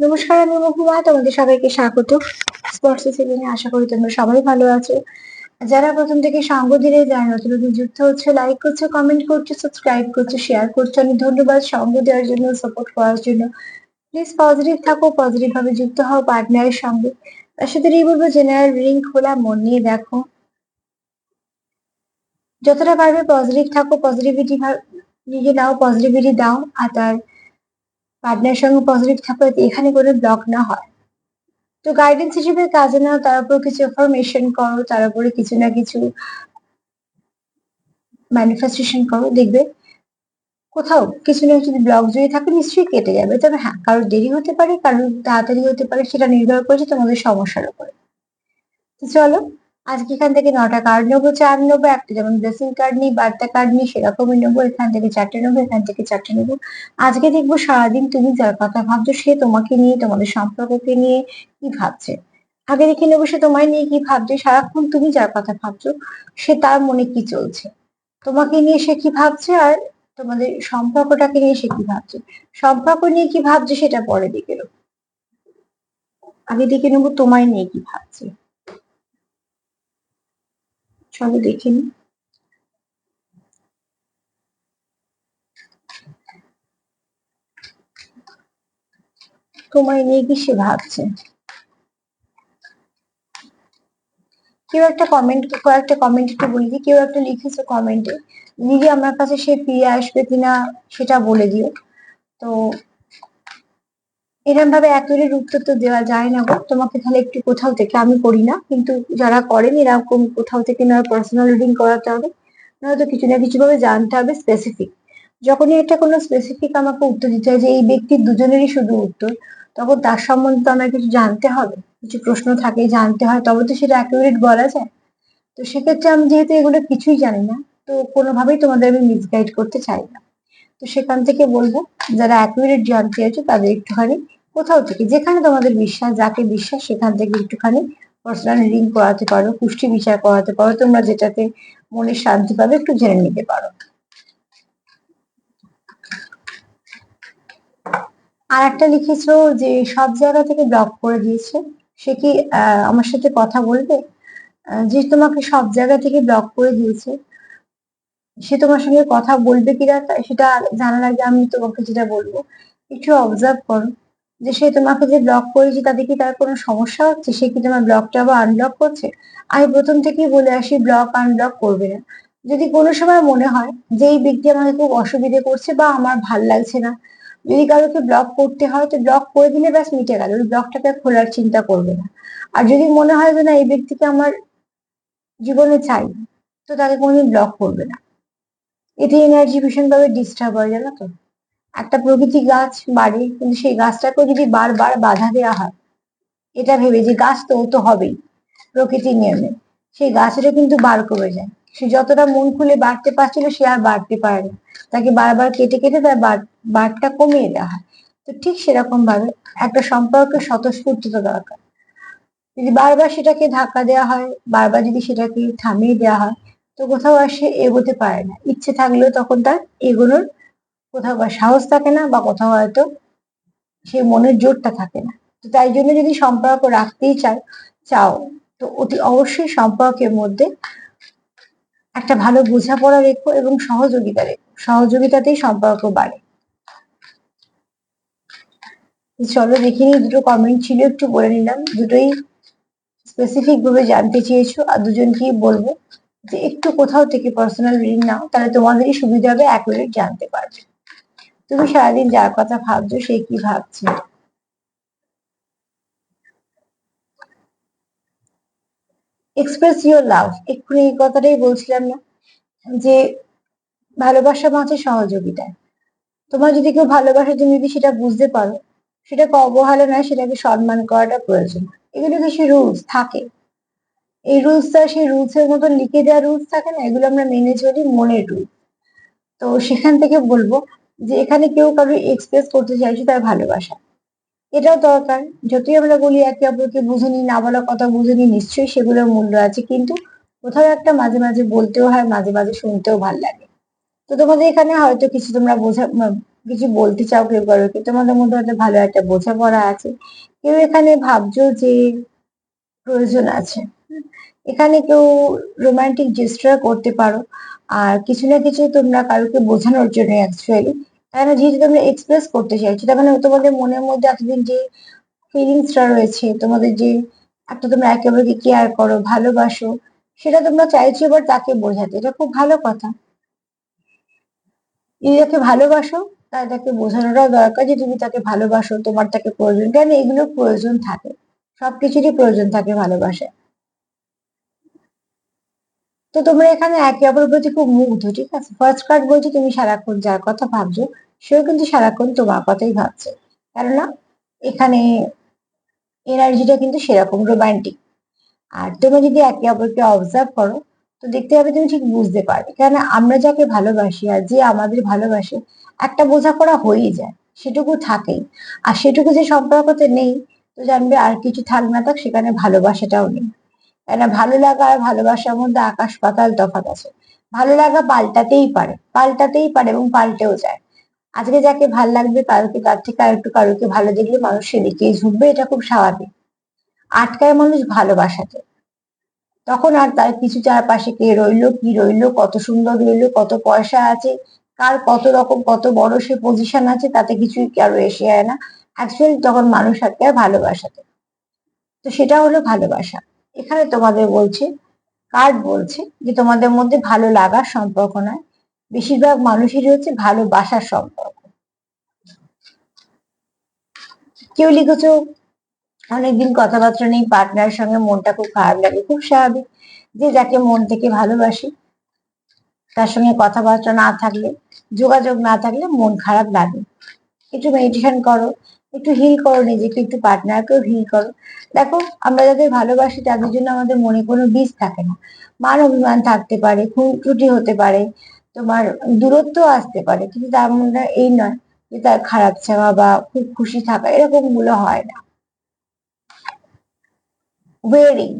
নমস্কার, আমি মহুমা তোমাদের সবাইকে স্বাগত। স্পর্শ আশা করি তোমরা সবাই ভালো আছো। যারা প্রথম থেকে সঙ্গ দিলে, যারা নতুন নতুন যুক্ত হচ্ছে লাইক করছ কমেন্ট করছ সাবস্ক্রাইব করছ শেয়ার করছ অনেক ধন্যবাদ সঙ্গ দেওয়ার জন্য সাপোর্ট করার জন্য। প্লিজ পজিটিভ থাকো পজিটিভ ভাবে যুক্ত হও পার্টনারের সঙ্গে। তার সাথে এই বলব জেনারেল রিং খোলা, মন নিয়ে দেখো। যতটা পারবে পজিটিভ থাকো পজিটিভিটি নিজে নাও পজিটিভিটি দাও, আর তার পার্টনার সঙ্গে পজিটিভ থাকো যাতে এখানে কোনো ব্লক না হয়। তো গাইডেন্স হিসেবে কাজে নাও, তার উপর কিছু ইনফরমেশন করো, তার উপরে কিছু না কিছু ম্যানিফেস্টেশন করো, দেখবে কোথাও কিছু না কিছু ব্লক যদি থাকে নিশ্চয়ই কেটে যাবে। তবে হ্যাঁ কারোর দেরি হতে পারে, কারোর তাড়াতাড়ি হতে পারে, সেটা নির্ভর করছে তোমাদের সমস্যার উপরে। তো চলো আজকে এখান থেকে নটা কার্ড নেব, চার নেব, একটা যেমন ব্লেসিং কার্ড নিই বার্তা কার্ড নিই, সেরকমই নেব, এখান থেকে চারটে নেব, এখান থেকে চারটে নেব। আজকে দেখব সারাদিন তুমি যার কথা ভাবছ, সে তোমাকে নিয়ে, তোমাদের সম্পর্ককে নিয়ে কি ভাবছে? আগে দেখে নেব সে তোমায় নিয়ে কি ভাবছে, সারাক্ষণ তুমি যার কথা ভাবছ, সে তার মনে কি চলছে? তোমাকে নিয়ে সে কি ভাবছে আর তোমাদের সম্পর্কটাকে নিয়ে সে কি ভাবছে? সম্পর্ক নিয়ে কি ভাবছে সেটা পরে দেখে নেব। আগে দেখে নেব তোমায় নিয়ে কি ভাবছে। চলো দেখে নি তোমায় নিয়ে কি সে ভাবছে? কেউ একটা কমেন্ট কয়েকটা কমেন্ট একটু বলে দিই। কেউ একটা লিখেছে কমেন্টে দিদি, আমার কাছে সে ফিরে আসবে কিনা সেটা বলে দিও। তো এরকম ভাবে একেবারে উত্তর তো দেওয়া যায় না গো। তোমাকে তাহলে একটু কোথাও থেকে, আমি করি না। কিন্তু যারা করেন, এরকম কোথাও থেকে না পার্সোনাল রিডিং করাতে হবে। নয়তো কিছু না কিছু ভাবে জানতে হবে স্পেসিফিক যখনই একটা কোনো স্পেসিফিক আমাকে উত্তর দিতে হয় যে, এই ব্যক্তির দুজনেরই শুধু উত্তর, তখন তার সম্বন্ধে তো আমাকে কিছু জানতে হবে। কিছু প্রশ্ন থাকে, জানতে হয়, তবে তো সেটা অ্যাকুরেট বলা যায়। তো সেক্ষেত্রে আমি যেহেতু এগুলো কিছুই জানি না, তো কোনোভাবেই তোমাদের আমি মিসগাইড করতে চাই না। তো সেখান থেকে বলব, যারা অ্যাকুরেট জানতে আছে তাদের একটুখানি কোথাও থেকে, যেখানে তোমাদের বিশ্বাস, যাকে বিশ্বাস সেখান থেকে একটুখানি পার্সোনাল রিডিং করাতে পারো, পুষ্টি বিচার করাতে পারো, তোমরা যেটাতে মনে শান্তি পাবে একটু জেনে নিতে পারো। আর একটা লিখেছো যে, সব জায়গা থেকে ব্লক করে দিয়েছে, সে কি আমার সাথে কথা বলবে? যে তোমাকে সব জায়গা থেকে ব্লক করে দিয়েছে সে তোমার সঙ্গে কথা বলবে কিনা সেটা জানার আগে আমি তোমাকে যেটা বলব, একটু অবজার্ভ করো যে সে তোমাকে যে ব্লক করেছে তাতে কি তার কোনো সমস্যা হচ্ছে? সে কি তোমার ব্লকটা আবার আনব্লক করছে? আমি প্রথম থেকেই বলে আসি ব্লক আনব্লক করবে না। যদি কোনো সময় মনে হয় যে এই ব্যক্তি আমাকে খুব অসুবিধে করছে বা আমার ভালো লাগছে না, যদি কারোকে ব্লক করতে হয় তো ব্লক করে দিলে ব্যাস মিটে গেল, ওই ব্লকটাকে খোলার চিন্তা করবে না। আর যদি মনে হয় যে না, এই ব্যক্তিকে আমার জীবনে চাই, তো তাকে কোনোদিন ব্লক করবে না। এতে এনার্জি ভীষণভাবে ডিস্টার্ব হয়, জানো তো? একটা প্রকৃতি গাছ বাড়ে, কিন্তু সেই গাছটাকেও যদি বারবার বাধা দেওয়া হয়, এটা ভেবে যে গাছ তো ও তো হবেই প্রকৃতির নিয়মে, সেই গাছটা কিন্তু বার করে যায়। সে যতটা মন খুলে বাড়তে পারছিল, সে আর বাড়তে পারে না। তাকে বারবার কেটে কেটে তার বাড়টা কমিয়ে দেওয়া হয়। তো ঠিক সেরকম ভাবে একটা সম্পর্কে স্বতঃস্ফূর্ততা দরকার। যদি বারবার সেটাকে ধাক্কা দেওয়া হয়, বারবার যদি সেটাকে থামিয়ে দেওয়া হয় তো কোথাও আর সে এগোতে পারে না। ইচ্ছে থাকলেও তখন তার এগোনোর কোথাও বা সাহস থাকে না বা কোথাও হয়তো সে মনের জোরটা থাকে না। তো তাই জন্য যদি সম্পর্ক রাখতেই চাও চাও, তো অতি অবশ্যই সম্পর্কের মধ্যে একটা ভালো বোঝাপড়া রেখো এবং সহযোগিতা রেখো। সহযোগিতাতেই সম্পর্ক বাড়ে। চলো দেখে নিই দুটো কমেন্ট ছিল, একটু বলে নিলাম। দুটোই স্পেসিফিক ভাবে জানতে চেয়েছো, আর দুজনকেই বলব? যে একটু কোথাও থেকে পার্সোনাল রিডিং নাও, তাহলে তোমাদেরই সুবিধা হবে অ্যাকুরেট জানতে পারবে। তুমি সারাদিন যার কথা ভাবছ, সে কি ভাবছে? এক্সপ্রেস ইউর লাভ এক্ষুনি এই কথাটাই বলছিলাম না, যে ভালোবাসা মাঝে সহযোগিতায় তোমার যদি কেউ ভালোবাসে, তুমি যদি সেটা বুঝতে পারো, সেটাকে অবহেলা নয়, সেটাকে সম্মান করাটা প্রয়োজন। এগুলো কিছু রুলস থাকে। এই রুলসটা সেই রুলস এর মতো লিখে দেওয়া রুলস থাকে না, এগুলো আমরা মেনে চলি মনের রুল তো সেখান থেকে বলব যে এখানে কেউ কারও এক্সপ্রেস করতে চাইছে তার ভালোবাসা। এটাও দরকার, যতই আমরা বলি একে অপরকে বুঝিনি না বলা কথা বুঝিনি নিশ্চয়ই সেগুলোর মূল্য আছে, কিন্তু কোথাও একটা মাঝে মাঝে বলতেও হয়, মাঝে মাঝে শুনতেও ভালো লাগে। তো তোমাদের এখানে হয়তো কিছু তোমরা বোঝা কিছু বলতে চাও কেউ কারোকে তোমাদের মধ্যে হয়তো ভালো একটা বোঝাপড়া আছে। কেউ এখানে ভাবছ যে প্রয়োজন আছে। এখানে কেউ রোমান্টিক জেস্টার করতে পারো। আর কিছু না কিছু তোমরা কারোকে বোঝানোর জন্য অ্যাকচুয়ালি তাই না? যেহেতু তোমরা এক্সপ্রেস করতে চাইছো, তার মানে তোমাদের মনের মধ্যে এতদিন যে ফিলিংসটা রয়েছে, তোমাদের যে একটা তোমরা একেবারে কেয়ার করো, ভালোবাসো, সেটা তোমরা চাইছো এবার তাকে বোঝাতে। এটা খুব ভালো কথা। যদি তাকে ভালোবাসো, তাই তাকে বোঝানোটাও দরকার যে তুমি তাকে ভালোবাসো, তোমার তাকে প্রয়োজন। কেন? এগুলো প্রয়োজন থাকে। সবকিছুরই প্রয়োজন থাকে ভালোবাসায়। তো তোমরা এখানে একে অপরের প্রতি খুব মুগ্ধ, ঠিক আছে? ফার্স্ট কার্ড বলছে তুমি সারাক্ষণ যার কথা ভাবছ, সেও কিন্তু সারাক্ষণ তোমার কথাই ভাবছে। কেননা এখানে এনার্জিটা কিন্তু সেরকম রোমান্টিক আর তুমি যদি একে অপরকে অবজার্ভ করো, তো দেখতে পাবে তুমি ঠিক বুঝতে পারবে। কেন আমরা যাকে ভালোবাসি আর যে আমাদের ভালোবাসে, একটা বোঝাপড়া হয়েই যায়, সেটুকু থাকেই। আর সেটুকু যে সম্পর্কতে নেই, তো জানবে আর কিছু থাক না থাক, সেখানে ভালোবাসাটাও নেই। কেন ভালো লাগা আর ভালোবাসার মধ্যে আকাশ পাতাল তফাৎ আছে। ভালো লাগা পাল্টাতেই পারে পাল্টাতেই পারে এবং পাল্টেও যায়। আজকে যাকে ভালো লাগবে কালকে তার থেকে আর একটু কারোকে ভালো দেখলে মানুষ সেদিকেই ঝুঁকবে, এটা খুব স্বাভাবিক। আটকায় মানুষ ভালোবাসাতে তখন আর তার কিছু চারপাশে কে রইল, কি রইল, কত সুন্দর রইল, কত পয়সা আছে, কার কত রকম, কত বড় সে পজিশন আছে, তাতে কিছুই কারও এসে যায় না। অ্যাকচুয়ালি তখন মানুষ আটকায় ভালোবাসাতে। তো সেটা হলো ভালোবাসা। এখানে তোমাদের বলছে কার্ড বলছে যে তোমাদের মধ্যে ভালো লাগার সম্পর্ক নয়। বেশিরভাগ মানুষেরই হচ্ছে ভালোবাসার সম্পর্ক। কেউ লিখেছো, অনেকদিন কথাবার্তা নেই পার্টনারের সঙ্গে মনটা খুব খারাপ লাগে, খুব স্বাভাবিক যে যাকে মন থেকে ভালোবাসি, তার সঙ্গে কথাবার্তা না থাকলে, যোগাযোগ না থাকলে মন খারাপ লাগে। একটু মেডিটেশন করো একটু হিল করো নিজেকে, একটু পার্টনারকেও হিল করো। দেখো, আমরা যাদের ভালোবাসি তাদের জন্য আমাদের মনে কোনো বীজ থাকে না। মান অভিমান থাকতে পারে, খুন ত্রুটি হতে পারে, তোমার দূরত্ব আসতে পারে, কিন্তু তার মনে এই নয় যে তার খারাপ চাওয়া বা খুব খুশি থাকা এরকমগুলো হয় না। ওয়েডিং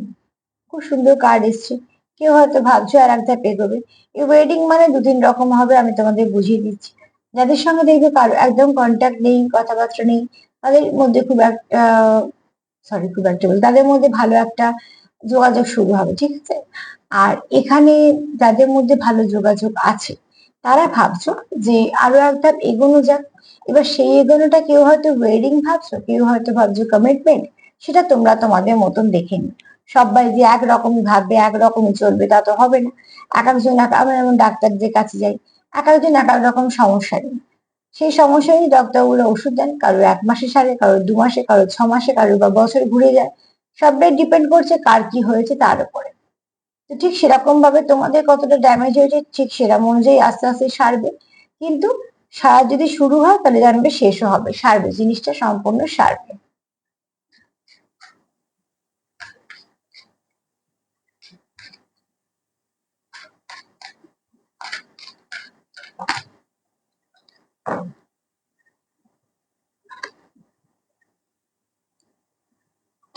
খুব সুন্দর কার্ড এসছে। কেউ হয়তো ভাবছ আর এক ধাপ এগোবে। এই ওয়েডিং মানে দু তিন রকম হবে, আমি তোমাদের বুঝিয়ে দিচ্ছি। যাদের সঙ্গে দেখবে কারও একদম কন্ট্যাক্ট নেই, কথাবার্তা নেই, তাদের মধ্যে খুব একটা সরি খুব একটা বল তাদের মধ্যে ভালো একটা যোগাযোগ শুরু হবে, ঠিক আছে? আর এখানে যাদের মধ্যে ভালো যোগাযোগ আছে, তারা ভাবছ যে আরও এক ধাপ এগোনো যাক, এবার সেই এগোনোটা কেউ হয়তো ওয়েডিং ভাবছ, কেউ হয়তো ভাবছ কমিটমেন্ট সেটা তোমরা তোমাদের মতন দেখে নি সবাই যে একরকমই ভাববে, একরকমই চলবে, তা তো হবে না। এক একজন যেমন ডাক্তারদের কাছে যাই একজন এক এক রকম সমস্যা নেই। সেই সমস্যা নিয়ে ডাক্তারগুলো ওষুধ দেন, কারও এক মাসে সারে, কারও দু মাসে, কারও ছ মাসে, কারও বা বছর ঘুরে যায়। সবটাই ডিপেন্ড করছে কার কি হয়েছে তার উপরে। তো ঠিক সেরকম ভাবে তোমাদের কতটা ড্যামেজ হয়েছে, ঠিক সেরকম অনুযায়ী আস্তে আস্তে সারবে। কিন্তু সারা যদি শুরু হয়, তাহলে জানবে শেষও হবে, সারবে, জিনিসটা সম্পূর্ণ সারবে।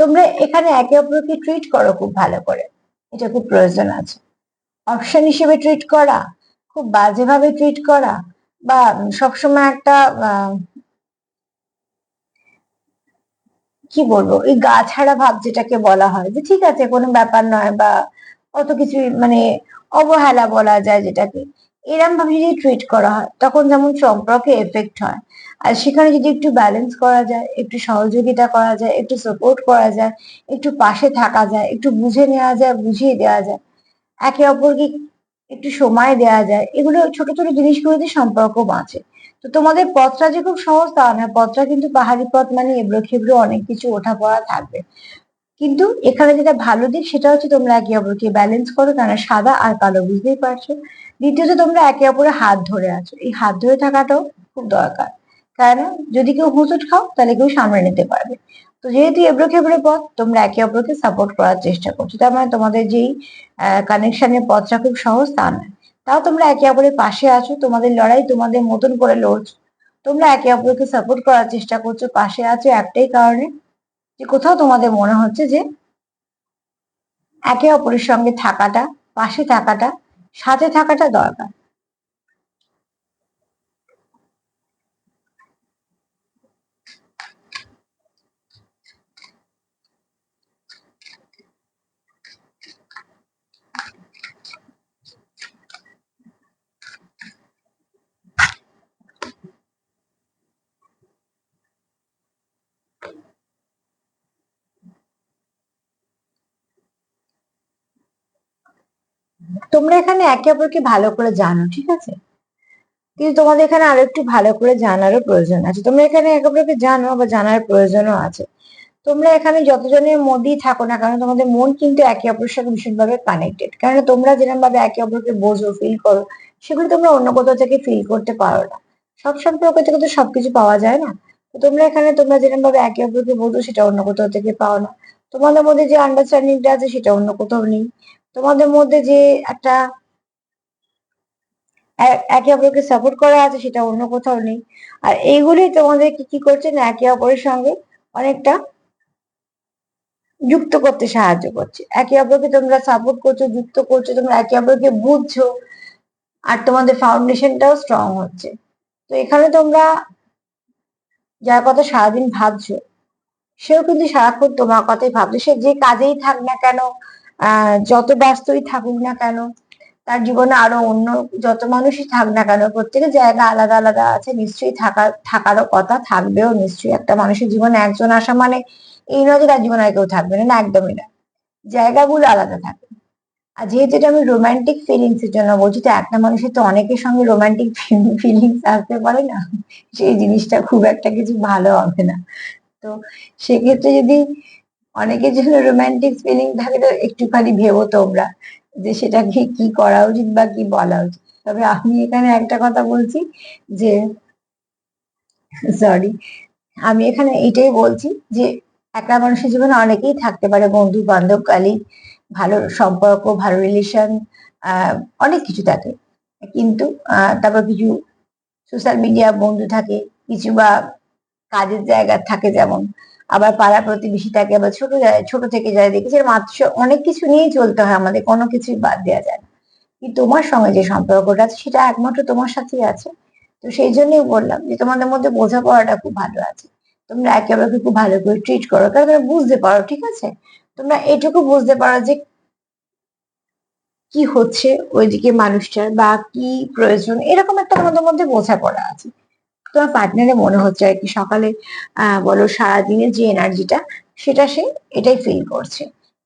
তোমরা এখানে একে অপরকে ট্রিট করো খুব ভালো করে। এটা খুব প্রয়োজন আছে। অপশন হিসেবে ট্রিট করা, খুব বাজেভাবে ট্রিট করা, বা সবসময় একটা কি বলব? এই গা ছাড়া ভাব যেটাকে বলা হয়, যে ঠিক আছে, কোনো ব্যাপার নয়, বা অত কিছু মানে অবহেলা বলা যায় যেটাকে। এরম ভাবে যদি ট্রিট করা হয়, তখন যেমন সম্পর্কে এফেক্ট হয়। আর সেখানে যদি একটু ব্যালেন্স করা যায়, একটু সহযোগিতা করা যায়, একটু সাপোর্ট করা যায়, একটু পাশে থাকা যায়, একটু বুঝে নেওয়া যায়, বুঝিয়ে দেওয়া যায়, একে অপরকে একটু সময় দেওয়া যায়, এগুলো ছোট ছোট জিনিসগুলোতে সম্পর্ক বাঁচে। তো তোমাদের পথটা যে খুব সহজ তা না পথটা কিন্তু পাহাড়ি পথ মানে এবড়ো খেবড়ো অনেক কিছু ওঠা পড়া থাকবে। কিন্তু এখানে যেটা ভালো দিক, সেটা হচ্ছে তোমরা একে অপরকে ব্যালেন্স করো কেন সাদা আর কালো, বুঝতেই পারছ? দ্বিতীয়ত, তোমরা একে অপরে হাত ধরে আছো। এই হাত ধরে থাকাটাও খুব দরকার। কারণ যদি কেউ হুঁচট খাও, তাহলে কেউ সামনে নিতে পারবে। তো যেহেতু এবড়ো খেবড়ো পথ, তোমরা একে অপরকে সাপোর্ট করার চেষ্টা করছ। তার মানে তোমাদের যেই কানেকশনের পথটা খুব সহজ, তা নয়। তাও তোমরা একে অপরের পাশে আছো, তোমাদের লড়াই তোমাদের মতন করে লড়ছো। তোমরা একে অপরকে সাপোর্ট করার চেষ্টা করছ, পাশে আছো একটাই কারণে। যে কোথাও তোমাদের মনে হচ্ছে যে একে অপরের সঙ্গে থাকাটা, পাশে থাকাটা, সাথে থাকাটা দরকার। তোমরা এখানে একে অপরকে ভালো করে জানো, ঠিক আছে? কিন্তু তোমাদের এখানে আরও একটু ভালো করে জানারও প্রয়োজন আছে। তোমরা এখানে একে অপরকে জানো, বা জানার প্রয়োজনও আছে। তোমরা এখানে যতজনের মধ্যেই থাকো না কারণ তোমাদের মন কিন্তু একে অপরের সাথে ভীষণভাবে কানেক্টেড কারণ তোমরা যেরকম ভাবে একে অপরকে বোঝো ফিল করো, সেগুলো তোমরা অন্য কোথাও থেকে ফিল করতে পারো না। সব সম্পর্ক থেকে তো সবকিছু পাওয়া যায় না। তোমরা এখানে তোমরা যেরকম ভাবে একে অপরকে বোঝো, সেটা অন্য কোথাও থেকে পাও না। তোমাদের মধ্যে যে আন্ডারস্ট্যান্ডিংটা আছে, সেটা অন্য কোথাও নেই। তোমাদের মধ্যে যে একটা একে অপরকে সাপোর্ট করা আছে, সেটা অন্য কোথাও নেই। আর এইগুলোই তোমাদেরকে কি করছে না, একে অপরের সঙ্গে অনেকটা যুক্ত করতে সাহায্য করছে। একে অপরকে তোমরা সাপোর্ট করছ, যুক্ত করছ, তোমরা একে অপরকে বুঝছ, আর তোমাদের ফাউন্ডেশনটাও স্ট্রং হচ্ছে। তো এখানে তোমরা যার কথা সারাদিন ভাবছ, সেও কিন্তু সারাক্ষণ তোমার কথাই ভাবছে। সে যে কাজেই থাক না কেন যত ব্যস্তই থাকুক না কেন, তার জীবনে আরও অন্য যত মানুষই থাক না কেন, প্রত্যেকের জায়গা আলাদা আলাদা আছে, নিশ্চয়ই থাকার থাকারও কথা থাকবেও নিশ্চয়ই। একটা মানুষের জীবনে একজন আসা মানে এই নয় যে তার জীবনে আর কেউ থাকবে না একদমই না। জায়গাগুলো আলাদা থাকে। আর যেহেতু এটা আমি রোমান্টিক ফিলিংস এর জন্য বলছি, তো একটা মানুষের তো অনেকের সঙ্গে রোমান্টিক ফিলিংস আসতে পারে না, সেই জিনিসটা খুব একটা কিছু ভালো হবে না। তো সেক্ষেত্রে যদি অনেকের জন্য রোমান্টিক ফিলিং থাকে তো একটুখানি ভেবো তোমরা যে সেটাকে কি করা উচিত বা কি বলা উচিত। তবে আমি এখানে একটা কথা বলছি যে সরি আমি এখানে এটাই বলছি যে একটা মানুষের জীবনে অনেকেই থাকতে পারে বন্ধু বান্ধব কালী ভালো সম্পর্ক, ভালো রিলেশন অনেক কিছু থাকে। কিন্তু তারপর কিছু সোশ্যাল মিডিয়া বন্ধু থাকে, কিছু বা কাজের জায়গা থাকে যেমন আবার পাড়া প্রতিবেশীটাকে আবার ছোট ছোট থেকে যায় দেখেছি মাত্র অনেক কিছু নিয়েই চলতে হয় আমাদের, কোনো কিছুই বাদ দেওয়া যায় না। কিন্তু তোমার সঙ্গে যে সম্পর্কটা আছে, সেটা একমাত্র তোমার সাথেই আছে। তো সেই জন্যই বললাম যে তোমাদের মধ্যে বোঝাপড়াটা খুব ভালো আছে। তোমরা একে অপরকে খুব ভালো করে ট্রিট করো, কারণ তোমরা বুঝতে পারো, ঠিক আছে? তোমরা এটুকু বুঝতে পারো যে কি হচ্ছে ওইদিকে মানুষটার বা কি প্রয়োজন, এরকম একটা তোমাদের মধ্যে বোঝাপড়া আছে। তোমার পার্টনারে মনে হচ্ছে আর কি। সকালে বলো সারাদিনের যে এনার্জিটা সেটা সে এটাই ফিল করছে।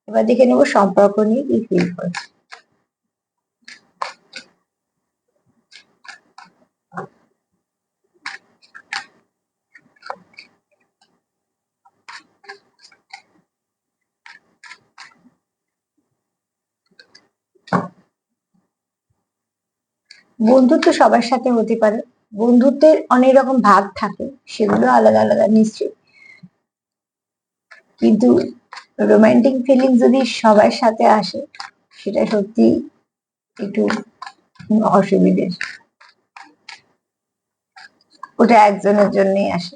এবার দেখে নেব সম্পর্ক নিয়ে কি ফিল করছে। বন্ধুত্ব সবার সাথে হতে পারে। বন্ধুত্বের অনেক রকম ভাগ থাকে, সেগুলো আলাদা আলাদা নিশ্চয়ই। কিন্তু রোমান্টিক ফিলিং যদি সবার সাথে আসে, সেটা সত্যি একটু অসুবিধের। ওটা একজনের জন্যই আসে।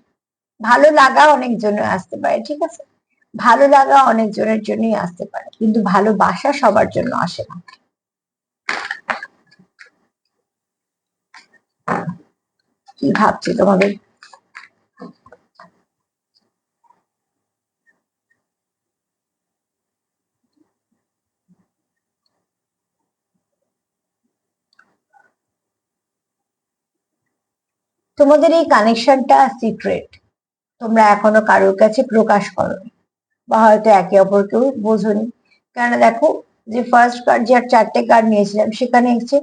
ভালো লাগা অনেক জন্য আসতে পারে, ঠিক আছে? ভালো লাগা অনেক জনের জন্যই আসতে পারে, কিন্তু ভালোবাসা সবার জন্য আসে না। ভাবছি তোমাদের? তোমাদের এই কানেকশনটা সিক্রেট তোমরা এখনও কারোর কাছে প্রকাশ করো বা হয়তো একে অপরকেও বোঝনি। কেন দেখো, যে ফার্স্ট কার্ড যে চারটে কার্ড নিয়েছিলাম, সেখানে এসছে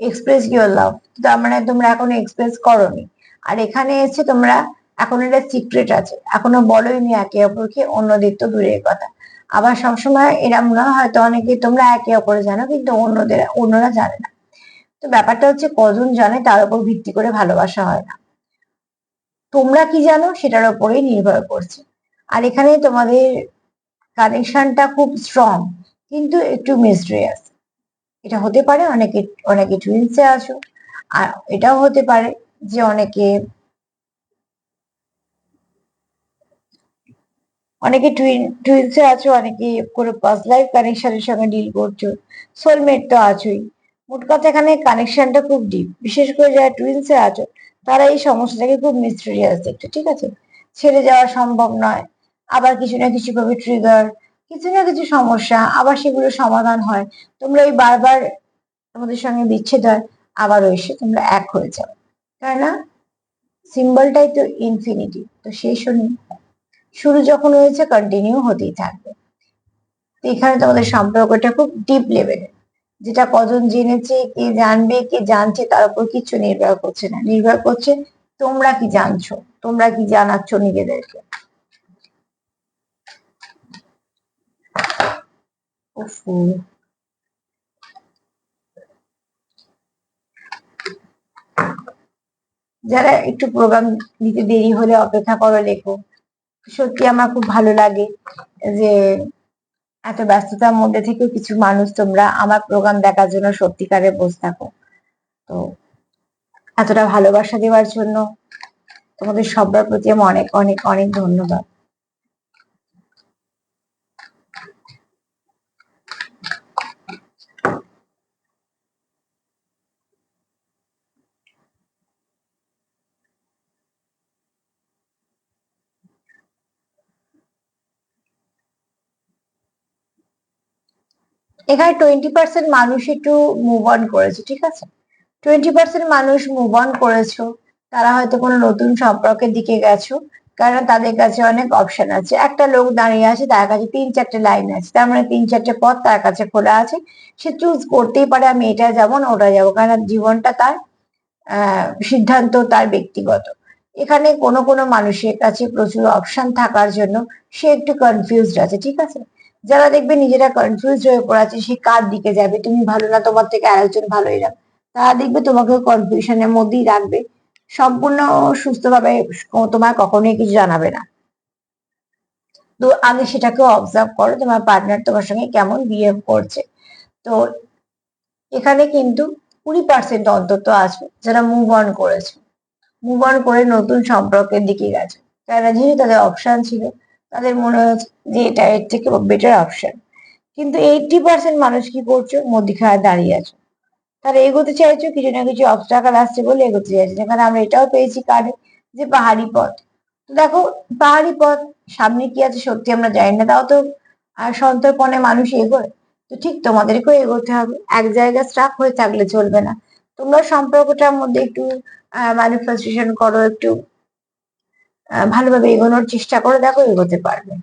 এক্সপ্রেস ইউর লাভ তার মানে তোমরা এখনও এক্সপ্রেস করনি। আর এখানে এসে তোমরা এখন এটা সিক্রেট আছে। এখনও বলোই নি একে অপরকে, অন্যদের তো দূরের কথা। আবার সবসময় এরম না হয়তো অনেকে তোমরা একে অপরে জানো, কিন্তু অন্যদের, অন্যরা জানে না। তো ব্যাপারটা হচ্ছে কজন জানে, তার উপর ভিত্তি করে ভালোবাসা হয় না। তোমরা কি জানো, সেটার উপরেই নির্ভর করছে। আর এখানে তোমাদের কানেকশনটা খুব স্ট্রং কিন্তু একটু মিস্ট্রিয়াস এটা হতে পারে, অনেকে অনেকে টুইন্সে আছো আর এটাও হতে পারে যে অনেকে অনেকে টুইন টুইন্সে আছো, অনেকে কোনো পাস লাইফ কানেকশনের সঙ্গে ডিল করছ। সোলমেট তো আছোই। মোট কথা এখানে কানেকশনটা খুব ডিপ বিশেষ করে যারা টুইন্সে আছো, তারা এই সমস্যাটাকে খুব মিস্টেরিয়াস দেখছে ঠিক আছে? ছেড়ে যাওয়া সম্ভব নয়। আবার কিছু না কিছু ভাবে ট্রিগার কিছু না কিছু সমস্যা, আবার সেগুলো সমাধান হয়। তোমরা এই বারবার তোমাদের সঙ্গে বিচ্ছেদ হয়, আবারও এসে, তোমরা এক হয়ে যাও। তাই না? সিম্বলটাই তো ইনফিনিটি তো সেই শুনি, শুরু যখন হয়েছে কন্টিনিউ হতেই থাকবে। এখানে তোমাদের সম্পর্কটা খুব ডিপ লেভেলের যেটা কজন জেনেছে, কে জানবে, কে জানছে, তার উপর কিছু নির্ভর করছে না। নির্ভর করছে, তোমরা কি জানছো? তোমরা কি জানাচ্ছ নিজেদেরকে? যারা একটু প্রোগ্রাম দিতে দেরি হলে অপেক্ষা করো লেখো। সত্যি আমার খুব ভালো লাগে যে এত ব্যস্ততার মধ্যে থেকেও কিছু মানুষ তোমরা আমার প্রোগ্রাম দেখার জন্য সত্যিকারে বসে থাকো। তো এতটা ভালোবাসা দেওয়ার জন্য তোমাদের সবার প্রতি আমার অনেক অনেক অনেক ধন্যবাদ। এখানে টোয়েন্টি পার্সেন্ট মানুষ একটু মুভ অন করেছে, ঠিক আছে? টোয়েন্টি পার্সেন্ট মানুষ মুভ অন করেছ, তারা হয়তো কোনো নতুন সম্পর্কের দিকে গেছো কারণ তাদের কাছে অনেক অপশন আছে। একটা লোক দাঁড়িয়ে আছে, তার কাছে তিন চারটে লাইন আছে, তার মানে তিন চারটে পথ তার কাছে খোলা আছে। সে চুজ করতেই পারে, আমি এটা যাব না, ওটা যাব কারণ জীবনটা তার সিদ্ধান্ত তার ব্যক্তিগত। এখানে কোনো কোনো মানুষের কাছে প্রচুর অপশন থাকার জন্য সে একটু কনফিউজড আছে, ঠিক আছে? যারা দেখবে নিজেরা কনফিউজ হয়ে পড়াচ্ছে সে কার দিকে যাবে? তুমি ভালো না, তোমার থেকে আরেকজন ভালো এরা। তারা দেখবে তোমাকে কনফিউশনের মধ্যেই রাখবে। সম্পূর্ণ সুস্থভাবে তোমার কখনোই কিছু জানাবে না। তো আগে সেটাকে অবজার্ভ করো, তোমার পার্টনার তোমার সঙ্গে কেমন বিহেভ করছে। তো এখানে কিন্তু কুড়ি পার্সেন্ট অন্তত আছে যারা মুভ অন করেছে। মুভ অন করে নতুন সম্পর্কের দিকে গেছে। তারা যেহেতু তাদের অপশন ছিল, তাদের মনে হচ্ছে যে এটা এর থেকে বেটার অপশন কিন্তু এইটটি পার্সেন্ট মানুষ কি করছ? মধ্যিখানে দাঁড়িয়ে আছো। তারা এগোতে চাইছো, কিছু না কিছু অবস্টাকাল আসছে বলে এগোতে চাইছে। যেখানে আমরা এটাও পেয়েছি কার্ডে যে পাহাড়ি পথ। তো দেখো, পাহাড়ি পথ সামনে কি আছে সত্যি আমরা জানি না, তাও তো আর সন্তর্পণে মানুষ এগোয়। তো ঠিক তোমাদেরকেও এগোতে হবে। এক জায়গায় স্ট্রাক হয়ে থাকলে চলবে না। তোমরা সম্পর্কটার মধ্যে একটু ম্যানিফেস্টেশন করো একটু ভালোভাবে এগোনোর চেষ্টা করো দেখো এগোতে পারবে।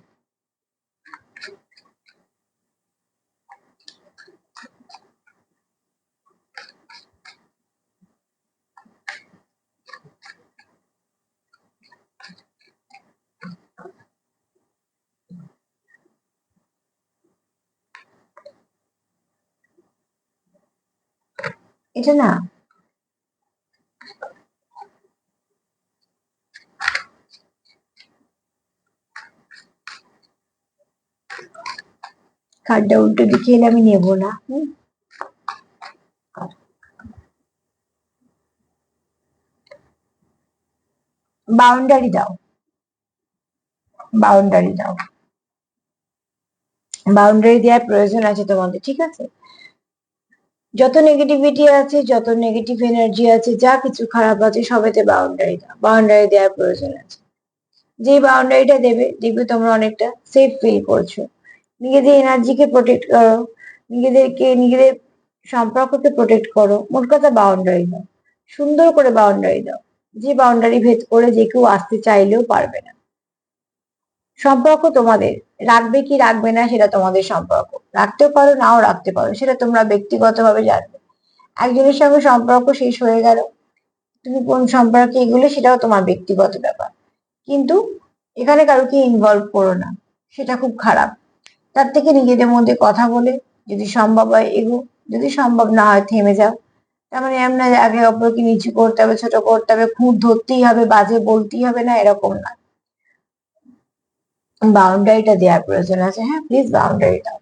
এটা না। কার্ডটা উল্টো দিকে এলে আমি নেব না। বাউন্ডারি দাও। বাউন্ডারি দাও। বাউন্ডারি দেওয়ার প্রয়োজন আছে তোমাদের, ঠিক আছে? যত নেগেটিভিটি আছে, যত নেগেটিভ এনার্জি আছে, যা কিছু খারাপ আছে, সবেতে বাউন্ডারি দাও। বাউন্ডারি দেওয়ার প্রয়োজন আছে। যে বাউন্ডারিটা দেবে, দেখবে তোমরা অনেকটা সেফ ফিল করছ। নিজেদের এনার্জিকে প্রোটেক্ট করো। নিজেদেরকে, নিজেদের সম্পর্ককে প্রোটেক্ট করো। মোট কথা বাউন্ডারি দাও। সুন্দর করে বাউন্ডারি দাও। যে বাউন্ডারি ভেদ করে যে কেউ আসতে চাইলেও পারবে না। সম্পর্ক তোমাদের। রাখবে কি রাখবে না সেটা তোমাদের সম্পর্ক। রাখতেও পারো, নাও রাখতে পারো, সেটা তোমরা ব্যক্তিগতভাবে জানবে। একজনের সঙ্গে সম্পর্ক শেষ হয়ে গেল। তুমি কোন সম্পর্কে এগুলো সেটাও তোমার ব্যক্তিগত ব্যাপার। কিন্তু এখানে কারোকে ইনভলভ করো না, সেটা খুব খারাপ। তার থেকে নিজেদের মধ্যে কথা বলে, যদি সম্ভব হয় এগো, যদি সম্ভব না হয় থেমে যাও। তার মানে আগে অপরকে নিচু করতে হবে, ছোট করতে হবে খুঁত ধরতেই হবে, বাজে বলতেই হবে না, এরকম না। বাউন্ডারিটা দেওয়ার প্রয়োজন আছে হ্যাঁ প্লিজ বাউন্ডারি দাও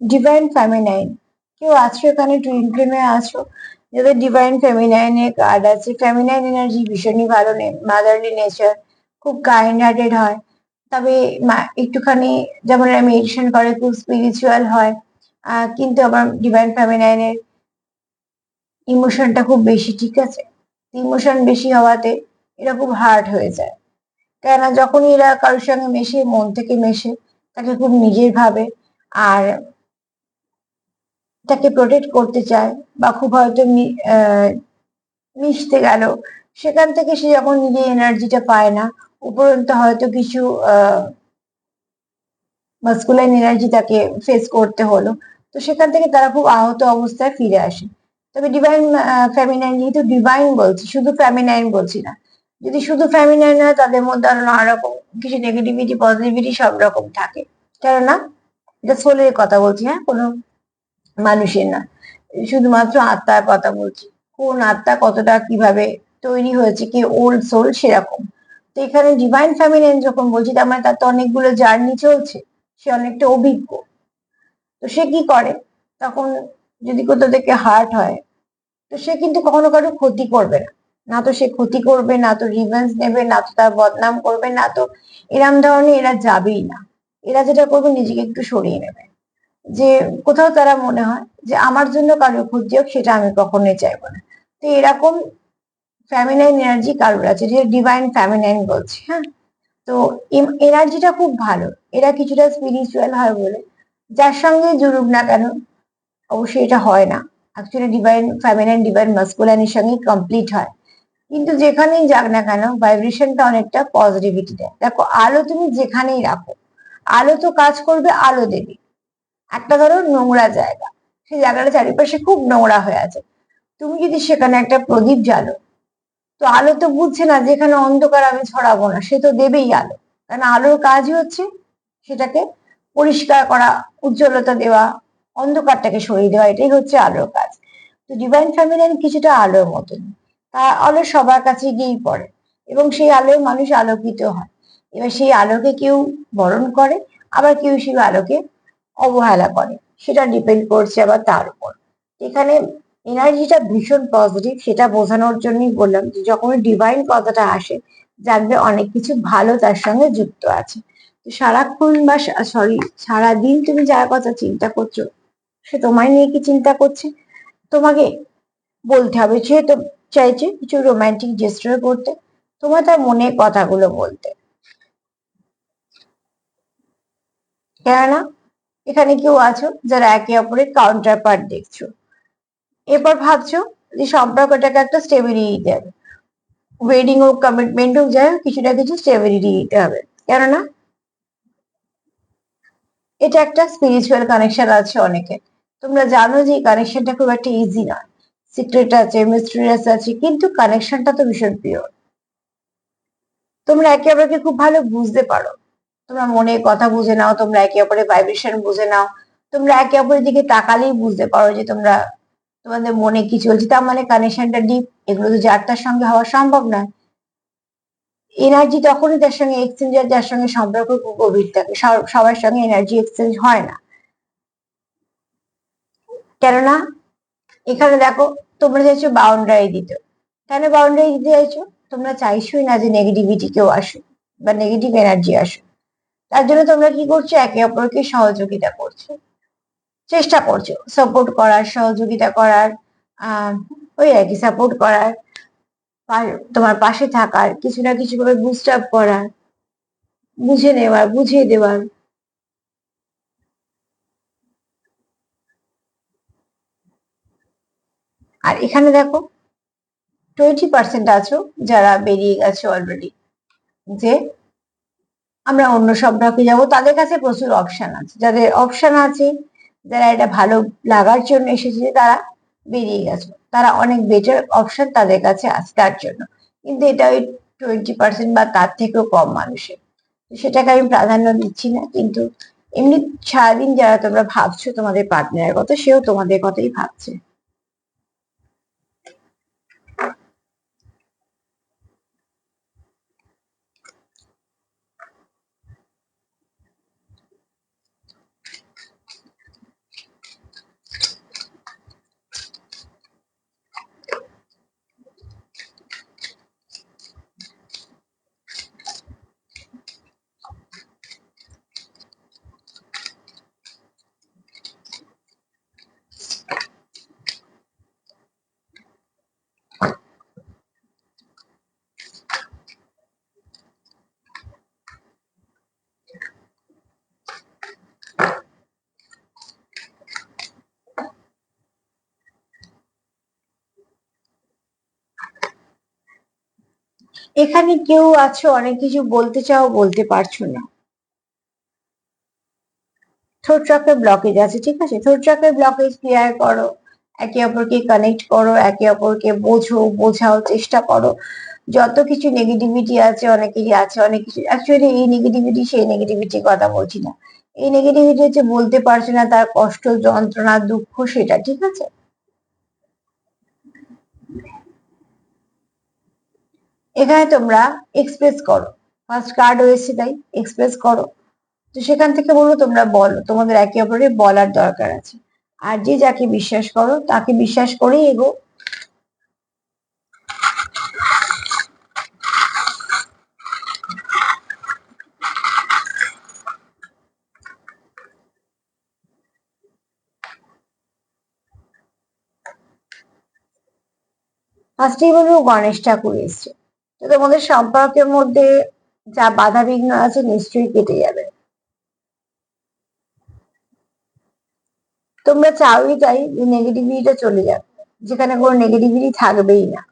ডিভাইন ফেমিনাইন কেউ আছো এখানে? টুইন ফ্লেমে আছো? যাদের ডিভাইন ফেমিনাইনের কার্ড আছে। ফেমিনাইন এনার্জি ভীষণই ভালো মাদারলি নেচার খুব কাইন্ড হার্টেড হয়। তবে একটুখানি যেমন মেডিটেশন করে, খুব স্পিরিচুয়াল হয়। কিন্তু আবার ডিভাইন ফ্যামিনাইনের ইমোশনটা খুব বেশি, ঠিক আছে? ইমোশন বেশি হওয়াতে এরা খুব হার্ড হয়ে যায়। কেননা যখনই এরা কারোর সঙ্গে মেশে, মন থেকে মেশে, তাকে খুব নিজের ভাবে। আর তাকে প্রোটেক্ট করতে চায় বা খুব হয়তো মিশতে গেল, সেখান থেকে সে যখন নিজের এনার্জিটা পায় না, উপরন্ত হয়তো কিছু মাস্কুলাইন এনার্জি তাকে ফেস করতে হলো, তো সেখান থেকে তারা খুব আহত অবস্থায় ফিরে আসে। তবে ডিভাইন ফ্যামিনাইন যেহেতু ডিভাইন বলছি, শুধু ফ্যামিনাইন বলছি না, যদি শুধু ফ্যামিনাইন হয়, তাদের মধ্যে আরও নানা রকম কিছু নেগেটিভিটি পজিটিভিটি সব রকম থাকে। কেননা, এটা সোলের কথা বলছি হ্যাঁ কোনো মানুষের না। শুধুমাত্র আত্মার কথা বলছি। কোন আত্মা কতটা কীভাবে তৈরি হয়েছে, কি ওল্ড সোল সেরকম। তো এখানে ডিভাইন ফ্যামিলি যখন বলছি, তার মানে তার তো অনেকগুলো জার্নি চলছে, সে অনেকটা অভিজ্ঞ। তো সে কি করে? তখন যদি কোথাও থেকে হার্ট হয়, তো সে কিন্তু কখনো কারও ক্ষতি করবে না। না তো সে ক্ষতি করবে, না তো রিভেন্স নেবে, না তো তার বদনাম করবে, না তো এরম ধরনের এরা যাবেই না। এরা যেটা করবে, নিজেকে একটু সরিয়ে নেবে। যে কোথাও তারা মনে হয় যে আমার জন্য কারও ক্ষতি হোক সেটা আমি কখনোই চাইব না। তো এরকম ফ্যামিনাইন এনার্জি কারোর আছে? যে ডিভাইন ফ্যামিনাইন বলছি হ্যাঁ? তো এনার্জিটা খুব ভালো। এরা কিছুটা স্পিরিচুয়াল হয় বলে। যার সঙ্গে জুড়ুক না কেন, অবশ্যই এটা হয় না। অ্যাকচুয়ালি ডিভাইন ফ্যামিনাইন ডিভাইন মাস্কুলাইনের সঙ্গে কমপ্লিট হয়। কিন্তু যেখানেই যাক না কেন ভাইব্রেশনটা অনেকটা পজিটিভিটি দেয়। দেখো, আলো তুমি যেখানেই রাখো, আলো তো কাজ করবে, আলো দেবে। একটা ধরো নোংরা জায়গা। সেই জায়গাটা চারিপাশে খুব নোংরা হয়ে আছে। তুমি যদি সেখানে একটা প্রদীপ জ্বালো, তো আলো তো বুঝছে না যেখানে অন্ধকার আমি ছড়াবো না, সে তো দেবেই আলো। কারণ আলোর কাজই হচ্ছে সেটাকে পরিষ্কার করা, উজ্জ্বলতা দেওয়া, অন্ধকারটাকে সরিয়ে দেওয়া, এটাই হচ্ছে আলোর কাজ। তো ডিভাইন ফ্যামিলিয়ান কিছুটা আলোর মতন। তার আলো সবার কাছে গিয়েই পড়ে এবং সেই আলোয় মানুষ আলোকিত হয়। এবার সেই আলোকে কেউ বরণ করে, আবার কেউ সেই আলোকে অবহেলা করে। সেটা ডিপেন্ড করছে আবার তার উপর। এখানে এনার্জিটা ভীষণ পজিটিভ সেটা বোঝানোর জন্যই বললাম যে যখন ডিভাইন কথাটা আসে, জানবে অনেক কিছু ভালো তার সঙ্গে যুক্ত আছে। তো সারাক্ষণ বা সরি সারাদিন তুমি যার কথা চিন্তা করছ, সে তোমায় নিয়ে কি চিন্তা করছে? তোমাকে বলতে হবে, সে তো চাইছে কিছু রোমান্টিক জেস্টার করতে, তোমার তার মনে কথাগুলো বলতে। কেননা এখানে কেউ আছো যারা একে অপরের কাউন্টার পার্ট দেখছ। এরপর ভাবছ যে সম্পর্কটাকে একটা স্টেবিলিটি দিতে হবে। ওয়েডিং হোক কমিটমেন্ট হোক, যাই হোক কিছু না কিছু স্টেবিলিটি দিতে হবে। কেননা এটা একটা স্পিরিচুয়াল কানেকশন আছে অনেকে। তোমরা জানো যে এই কানেকশনটা খুব একটা ইজি নয়। সিক্রেট আছে মিস্ট্রিয়াস আছে, কিন্তু কানেকশনটা তো ভীষণ পিওর তোমরা একে অপরকে খুব ভালো বুঝতে পারো। তোমরা মনে কথা বুঝে নাও, তোমরা একে অপরের ভাইব্রেশন বুঝে নাও। তোমরা একে অপরের দিকে তাকালেই বুঝতে পারো যে তোমরা, তোমাদের মনে কি চলছে। তার মানে কানেকশনটা ডিপ এগুলো তো যার তার সঙ্গে হওয়া সম্ভব নয়। এনার্জি তখনই তার সঙ্গে এক্সচেঞ্জ হয়, যার সঙ্গে সম্পর্ক খুব গভীর থাকে। সবার সঙ্গে এনার্জি এক্সচেঞ্জ হয় না। কেননা, এখানে দেখো, তোমরা চাইছো বাউন্ডারি দিতে। কেন বাউন্ডারি দিতে চাইছো? তোমরা চাইছোই না যে নেগেটিভিটি কেউ আসুক বা নেগেটিভ এনার্জি আসুক। তার জন্য তোমরা কি করছ? একে অপরকে সহযোগিতা করছ। চেষ্টা করছ। সাপোর্ট করার, সহযোগিতা করার ওই আর কি সাপোর্ট করার তোমার পাশে থাকার, কিছু না কিছু ভাবে বুস্ট আপ করার, বুঝে নেওয়ার, বুঝিয়ে দেওয়ার। আর এখানে দেখো টোয়েন্টি পার্সেন্ট আছো যারা বেরিয়ে গেছে অলরেডি যে আমরা অন্য সব সম্পর্কে যাব। তাদের কাছে প্রচুর অপশন আছে। যাদের অপশন আছে, যারা এটা ভালো লাগার জন্য এসেছে, তারা বেরিয়ে গেছে। তারা অনেক বেটার অপশন তাদের কাছে আছে তার জন্য। কিন্তু এটা ওই টোয়েন্টি পার্সেন্ট বা তার থেকেও কম মানুষের। সেটাকে আমি প্রাধান্য দিচ্ছি না। কিন্তু এমনি সারাদিন যারা তোমরা ভাবছ তোমাদের পার্টনারের কথা, সেও তোমাদের কথাই ভাবছে। এখানে কেউ আছো, অনেক কিছু বলতে চাও, বলতে পারছ না। থ্রোট ট্রাকের ব্লকেজ আছে, ঠিক আছে? থ্রোট ট্রাকের ব্লকেজ ক্লিয়ার করো, একে অপরকে কানেক্ট করো, একে অপরকে বোঝো, বোঝাও, চেষ্টা করো। যত কিছু নেগেটিভিটি আছে অনেকেরই আছে, অনেক কিছু অ্যাকচুয়ালি এই নেগেটিভিটি সেই নেগেটিভিটির কথা বলছি না। এই নেগেটিভিটি হচ্ছে বলতে পারছে না, তার কষ্ট, যন্ত্রণা, দুঃখ, সেটা, ঠিক আছে? এখানে তোমরা এক্সপ্রেস করো। ফার্স্ট কার্ড হয়েছে তাই এক্সপ্রেস করো। তো সেখান থেকে বলব তোমরা বলো, তোমাদের একে অপরের বলার দরকার আছে। আর যে যাকে বিশ্বাস করো, তাকে বিশ্বাস করেই এগো। ফার্স্টেই বলব গণেশ ঠাকুর এসছে। তো তোমাদের সম্পর্কের মধ্যে যা বাধা বিঘ্ন আছে নিশ্চয়ই কেটে যাবে। তোমরা চাওই তাই যে নেগেটিভিটিটা চলে যাবে যেখানে কোনো নেগেটিভিটি থাকবেই না।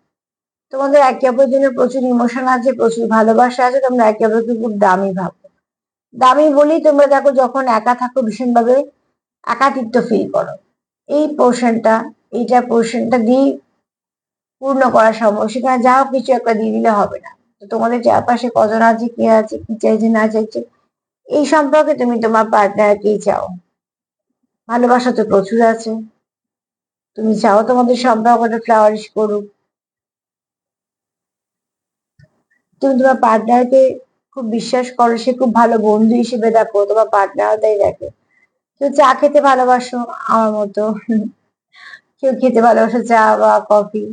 তোমাদের একে অপরের জন্য প্রচুর ইমোশন আছে, প্রচুর ভালোবাসা আছে, তোমরা একে অপরকে খুব দামি ভাবো। দামি বলেই তোমরা দেখো যখন একা থাকো, ভীষণভাবে একাকিত্ব ফিল করো। এই পোর্শনটা এইটা পোর্শনটা দিয়ে পূর্ণ করা সম্ভব। সেখানে যাও কিছু একটা দিয়ে দিলে হবে না। তো তোমাদের চারপাশে কজন আছে, কে আছে, কি চাইছে, না চাইছে, এই সম্পর্কে তুমি তোমার পার্টনারকেই চাও। ভালোবাসা তো প্রচুর আছে। তুমি চাও তোমাদের সম্পর্কটা ফ্লাওয়ারিশ করুক। তুমি তোমার পার্টনারকে খুব বিশ্বাস করো, সে খুব ভালো বন্ধু হিসেবে দেখো, তোমার পার্টনার তাই দেখে। কেউ চা খেতে ভালোবাসো আমার মতো। কেউ খেতে ভালোবাসো চা বা কফি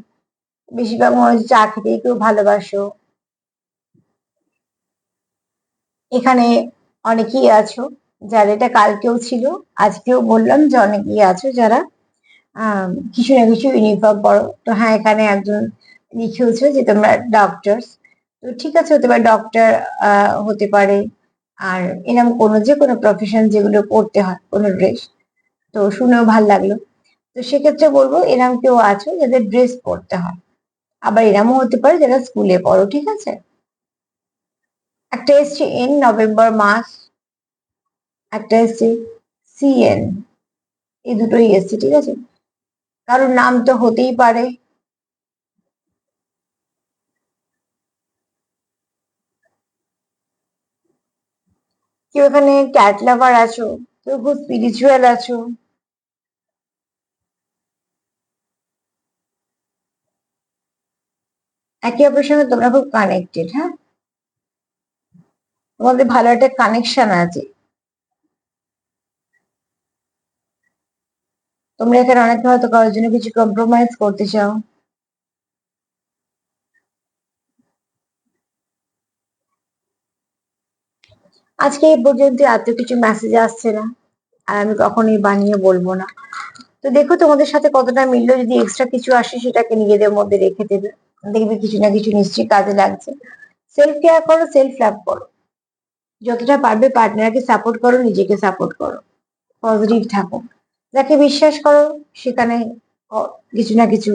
বেশিরভাগ মনে হচ্ছে চা খেতেই কেউ ভালোবাসো। এখানে অনেকেই আছো, যারা এটা কালকেও ছিল, আজকেও বললাম যে অনেকেই আছো যারা কিছু না কিছু ইউনিফর্ম পড়ো তো হ্যাঁ এখানে একজন লিখেওছো যে তোমরা ডক্টরস তো ঠিক আছে, হতে পারে ডক্টর হতে পারে। আর এরকম কোনো যে কোনো প্রফেশন যেগুলো পড়তে হয়, কোনো ড্রেস তো শুনেও ভালো লাগল। তো সেক্ষেত্রে বলব এরকম কেউ আছো যাদের ড্রেস পড়তে হয়। আবার এরমও হতে পারে যারা স্কুলে পড়ো, ঠিক আছে? একটা এসছে এন নভেম্বর মাস, একটা এসছে সিএন এই দুটোই এসছে, ঠিক আছে? কারোর নাম তো হতেই পারে। কেউ এখানে ক্যাট লাভার আছো, কেউ খুব স্পিরিচুয়াল আছো। একে অপরের সঙ্গে তোমরা খুব কানেক্টেড হ্যাঁ? তোমাদের ভালো একটা কানেকশন আছে। তোমরা এখানে অনেক হয়তো কারোর জন্য কিছু কম্প্রোমাইজ করতে চাও। আজকে এই পর্যন্ত এত কিছু মেসেজ আসছে না, আর আমি কখনোই বানিয়ে বলব না। তো দেখো তোমাদের সাথে কতটা মিললো, যদি এক্সট্রা কিছু আসে সেটাকে নিজেদের মধ্যে রেখে দেবে। দেখবে কিছু না কিছু নিশ্চয়ই কাজে লাগছে। সেলফ কেয়ার করো সেলফ লাভ করো। যতটা পারবে পার্টনারকে সাপোর্ট করো, নিজেকে সাপোর্ট করো। পজিটিভ থাকো। যাকে বিশ্বাস করো সেখানে কিছু না কিছু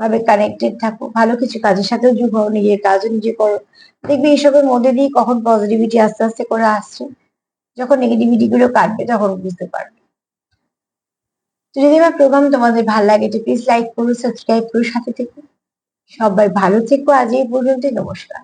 ভাবে কানেক্টেড থাকো। ভালো কিছু কাজের সাথেও যুগ হও, নিজের কাজও নিজে করো। দেখবে এইসবের মধ্যে দিয়ে কখন পজিটিভিটি আস্তে আস্তে করে আসছে। যখন নেগেটিভিটি গুলো কাটবে, তখন বুঝতে পারবে। তো যদি আমার প্রোগ্রাম তোমাদের ভালো লাগে, তো প্লিজ লাইক করো সাবস্ক্রাইব করো সাথে থেকে। সবাই ভালো থেকো আজ এই পর্যন্ত নমস্কার।